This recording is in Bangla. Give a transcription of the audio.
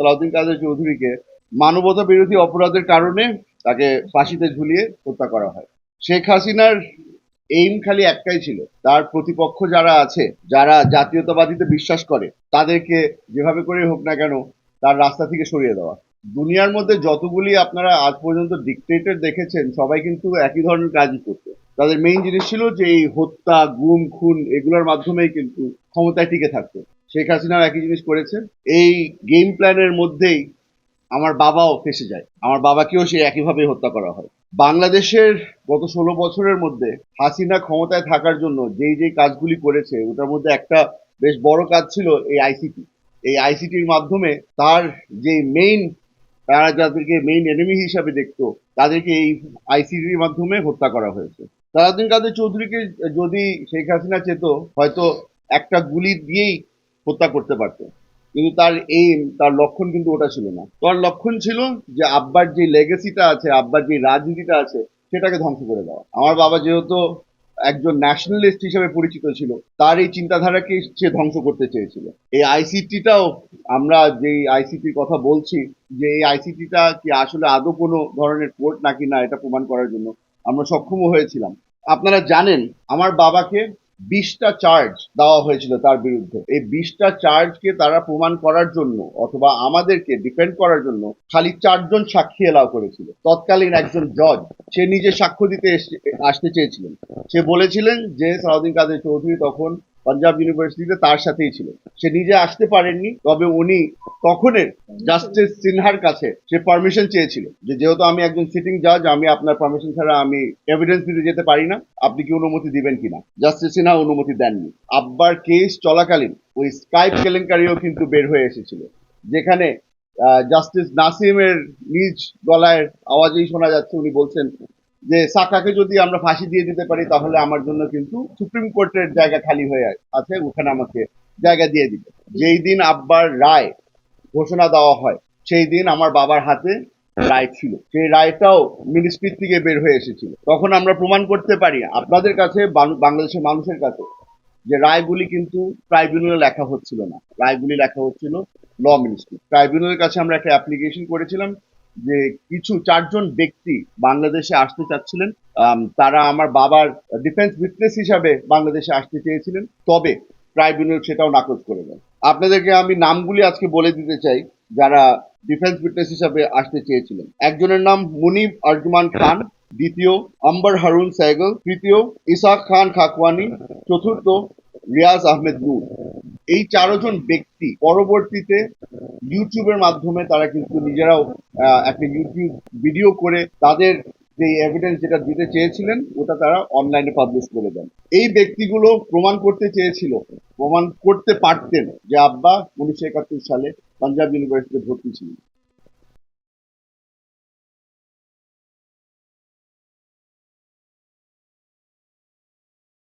সালাউদ্দিন কাদের চৌধুরীকে মানবতা বিরোধী অপরাধের কারণে তাকে ফাঁসিতে ঝুলিয়ে হত্যা করা হয়। শেখ হাসিনার এইম খালি একটাই ছিল, তার প্রতিপক্ষ যারা আছে, যারা জাতীয়তাবাদীতে বিশ্বাস করে, তাদেরকে যেভাবে করে হোক না কেন তার রাস্তা থেকে সরিয়ে দেওয়া। দুনিয়ার মধ্যে যতগুলি আপনারা আজ পর্যন্ত ডিকটেটর দেখেছেন, সবাই কিন্তু একই ধরনের কাজই করতো তাদের মেইন জিনিস ছিল যে এই হত্যা, গুম, খুন, এগুলোর মাধ্যমেই কিন্তু ক্ষমতায় টিকে থাকতো। শেখ হাসিনাও একই জিনিস করেছে এই গেম প্ল্যানের মধ্যেই আমার বাবাও ফেসে যায়। আমার বাবাকেও সে একইভাবে হত্যা করা হয়। বাংলাদেশের গত ষোলো বছরের মধ্যে হাসিনা ক্ষমতায় থাকার জন্য যেই যেই কাজগুলি করেছে, ওটার মধ্যে একটা বেশ বড় কাজ ছিল এই আইসিটি এই আইসিটির মাধ্যমে তার যে মেইন তারা যাদেরকে মেইন এনিমি হিসাবে দেখতো, তাদেরকে এই আইসিটির মাধ্যমে হত্যা করা হয়েছে। সারাদিন কাদের চৌধুরীকে যদি শেখ হাসিনা চেত, হয়তো একটা গুলি দিয়েই হত্যা করতে পারতো। কিন্তু তার এইম তার লক্ষণ কিন্তু ওটা ছিল না। তার লক্ষণ ছিল যে আব্বার যে লেগেসিটা আছে, আব্বার যে রাজনীতিটা আছে, সেটাকে ধ্বংস করে দেওয়া। আমার বাবা যেহেতু একজন ন্যাশনালিস্ট হিসেবে পরিচিত ছিল, তার এই চিন্তাধারাকে সে ধ্বংস করতে চেয়েছিল। এই আইসিটিটাও আমরা যে আইসিটির কথা বলছি, যে এই আইসিটিটা কি আসলে আদৌ কোনো ধরনের কোর্ট নাকি না, এটা প্রমাণ করার জন্য আমরা সক্ষমও হয়েছিলাম। আপনারা জানেন, আমার বাবাকে বিশটা চার্জ দেওয়া হয়েছিল তার বিরুদ্ধে। এই বিশটা চার্জকে তারা প্রমাণ করার জন্য অথবা আমাদেরকে ডিফেন্ড করার জন্য খালি চারজন সাক্ষী এলাও করেছিল। তৎকালীন একজন জজ সে নিজে সাক্ষ্য দিতে আসতে চেয়েছিলেন। সে বলেছিলেন যে সালাউদ্দিন কাদের চৌধুরী তখন পাঞ্জাব ইউনিভার্সিটিতে তার সাথেই ছিল। সে নিজে আসতে পারেননি, তবে উনি তখনের জাস্টিস সিনহার কাছে সে পারমিশন চেয়েছিল যে যেহেতু আমি একজন সিটিং জাজ আমি আপনার পারমিশন ছাড়া আমি এভিডেন্স দিতে যেতে পারি না। আপনি কি অনুমতি দিবেন কিনা? জাস্টিস সিনহা অনুমতি দেননি। আব্বার কেস চলাকালীন ওই স্কাইপ কেলেঙ্কারিও কিন্তু বের হয়ে এসেছিল, যেখানে জাস্টিস নাসিমের নিজ গলায় আওয়াজেই শোনা যাচ্ছে, উনি বলছেন যে সাকাকে যদি আমরা ফাঁসি দিয়ে দিতে পারি, তাহলে আমার জন্য কিন্তু সুপ্রিম কোর্টের জায়গা খালি হয়ে আছে, ওখানে আমাকে জায়গা দিয়ে দিবে। যেই দিন আব্বার রায় ঘোষণা দেওয়া হয়, সেই দিন আমার বাবার হাতে রায় ছিল। সেই রায়টাও মিনিস্ট্রি থেকে বের হয়ে এসেছিল। তখন আমরা প্রমাণ করতে পারি আপনাদের কাছে বাংলাদেশের মানুষের কাছে, যে রায়গুলি কিন্তু ট্রাইব্যুনালে লেখা হচ্ছিল না। রায়গুলি লেখা হচ্ছিল ল মিনিস্ট্রি ট্রাইব্যুনালের কাছে আমরা একটা অ্যাপ্লিকেশন করেছিলাম যে কিছু চারজন ব্যক্তি বাংলাদেশে আসতে চাচ্ছিলেন তারা আমার বাবার ডিফেন্স উইটনেস হিসাবে বাংলাদেশে আসতে চেয়েছিলেন, তবে ট্রাইব্যুনাল সেটাও নাকচ করে দেয়। আপনাদেরকে আমি নামগুলি আজকে বলে দিতে চাই, যারা ডিফেন্স উইটনেস হিসাবে আসতে চেয়েছিলেন। একজনের নাম মুনিব আরজুমান খান, দ্বিতীয় আম্বার হারুন সাইগল তৃতীয় ইসাক খান খাকওয়ানি, চতুর্থ রিয়াজ আহমেদ নূর। এই চারজন ব্যক্তি পরবর্তীতে ইউটিউবের মাধ্যমে তারা কিন্তু নিজেরাও একটা ইউটিউব ভিডিও করে তাদের যে এভিডেন্স যেটা দিতে চেয়েছিলেন, ওটা তারা অনলাইনে পাবলিশ করে দেন। এই ব্যক্তিগুলো প্রমাণ করতে চেয়েছিল, প্রমাণ করতে পারতেন যে আব্বা উনিশশো একাত্তর সালে পাঞ্জাব ইউনিভার্সিটিতে ভর্তি ছিলেন।